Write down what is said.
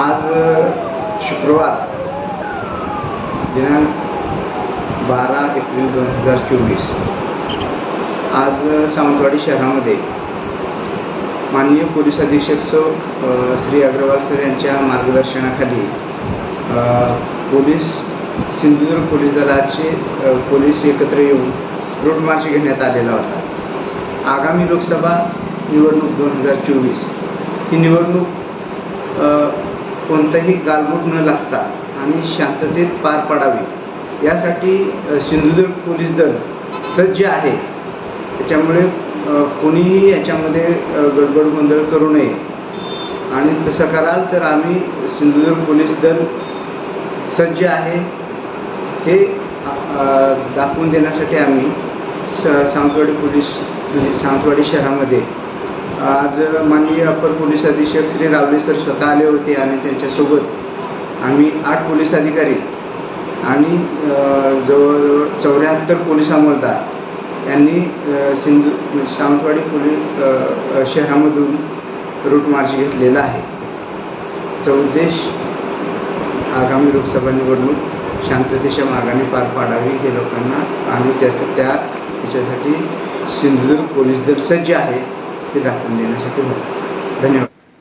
आज शुक्रवार दिनांक बारा एप्रिल दोन हजार चोवीस. आज सावंतवाडी शहरामध्ये माननीय पोलीस अधीक्षक सो श्री अग्रवाल सर यांच्या मार्गदर्शनाखाली पोलीस सिंधुदुर्ग पोलीस दलाचे पोलीस एकत्र येऊन रोड मार्च घेण्यात आलेला होता. आगामी लोकसभा निवडणूक दोन हजार चोवीस. ही निवडणूक कोणताही गालबोट न लागता आणि शांततेत पार पाडावी. यासाठी सिंधुदुर्ग पोलीस दल सज्ज आहे. त्याच्यामुळे कोणीही याच्यामध्ये गडबड गोंधळ करू नये. आणि तसं कराल तर आम्ही सिंधुदुर्ग पोलीस दल सज्ज आहे. हे दाखवून देण्यासाठी आम्ही स सावंतवाडी पोलीस म्हणजे सावंतवाडी शहरामध्ये आज माननीय अपर पोलीस अधीक्षक श्री रावले सर स्वतः आले होते आणि त्यांच्यासोबत आम्ही आठ पोलीस अधिकारी आणि जवळजवळ चौऱ्याहत्तर पोलीस अंमलदार यांनी सिंधू म्हणजे सावंतवाडी पोलीस शहरामधून रूट मार्च घेतलेला आहे. चौदेश आगामी लोकसभा निवडणूक शांततेच्या मार्गाने पार पाडावी हे लोकांना आणि त्याचं त्या याच्यासाठी सिंधुदुर्ग पोलीस दल सज्ज आहे. हे दाखवून देण्यासाठी होतं धन्यवाद